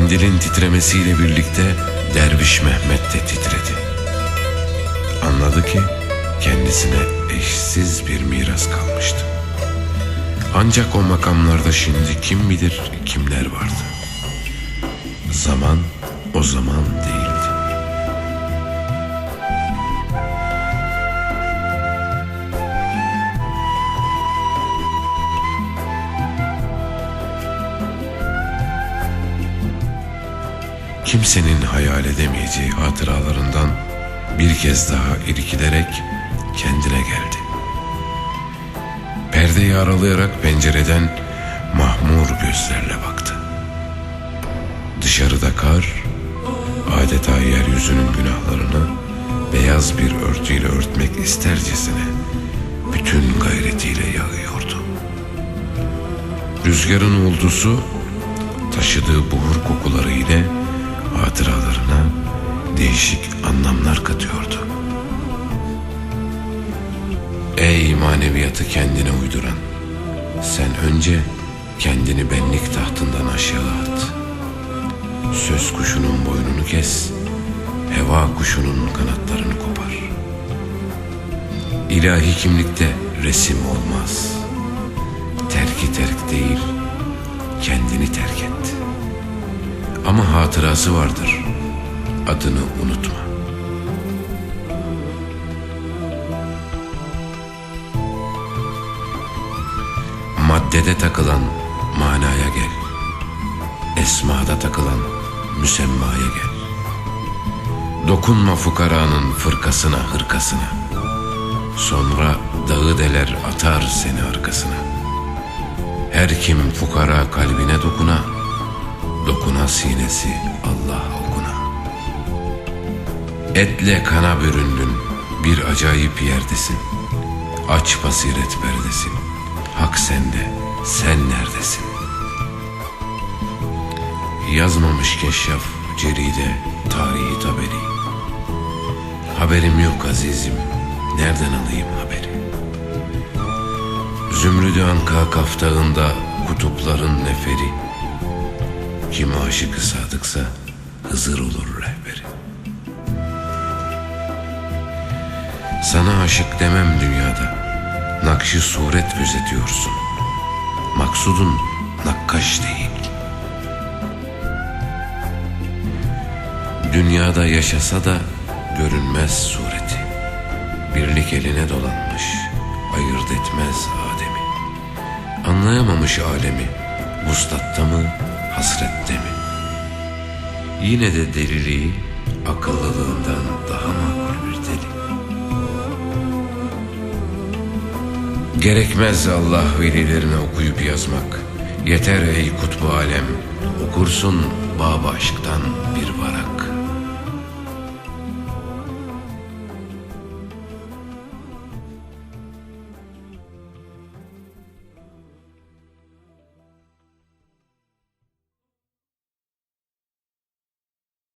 Kandilin titremesiyle birlikte Derviş Mehmet de titredi. Anladı ki kendisine eşsiz bir miras kalmıştı. Ancak o makamlarda şimdi kim bilir kimler vardı. Zaman o zaman değildi. Kimsenin hayal edemeyeceği hatıralarından bir kez daha irkilerek kendine geldi. Perdeyi aralayarak pencereden mahmur gözlerle baktı. Dışarıda kar, adeta yeryüzünün günahlarını beyaz bir örtüyle örtmek istercesine bütün gayretiyle yağıyordu. Rüzgarın uldusu taşıdığı buhur kokuları ile hatıralarına değişik anlamlar katıyordu. Ey maneviyatı kendine uyduran, sen önce kendini benlik tahtından aşağı at. Söz kuşunun boynunu kes, heva kuşunun kanatlarını kopar. İlahi kimlikte resim olmaz. Terki terk değil, kendini terk et. Ama hatırası vardır. Adını unutma. Maddede takılan manaya gel. Esmada takılan müsemmaya gel. Dokunma fukaranın fırkasına hırkasına. Sonra dağı deler atar seni arkasına. Her kim fukara kalbine dokuna, dokuna sinesi Allah okuna. Etle kana büründün, bir acayip yerdesin. Aç basiret perdesin. Hak sende, sen neredesin? Yazmamış keşyaf, ceride, tarihi taberi. Haberim yok azizim, nereden alayım haberi? Zümrüdü anka kaftağında kutupların neferi. Kim aşıkı sadıksa Hızır olur rehberi. Sana aşık demem dünyada. Nakşı suret gözetiyorsun. Maksudun nakkaş değil. Dünyada yaşasa da görünmez sureti. Birlik eline dolanmış, ayırt etmez Adem'i. Anlayamamış alemi, vuslatta mı, hasrette mi? Yine de deliliği akıllılığından daha makul bir deli. Gerekmez Allah velilerine okuyup yazmak. Yeter ey kutbu alem, okursun bab aşktan bir varak.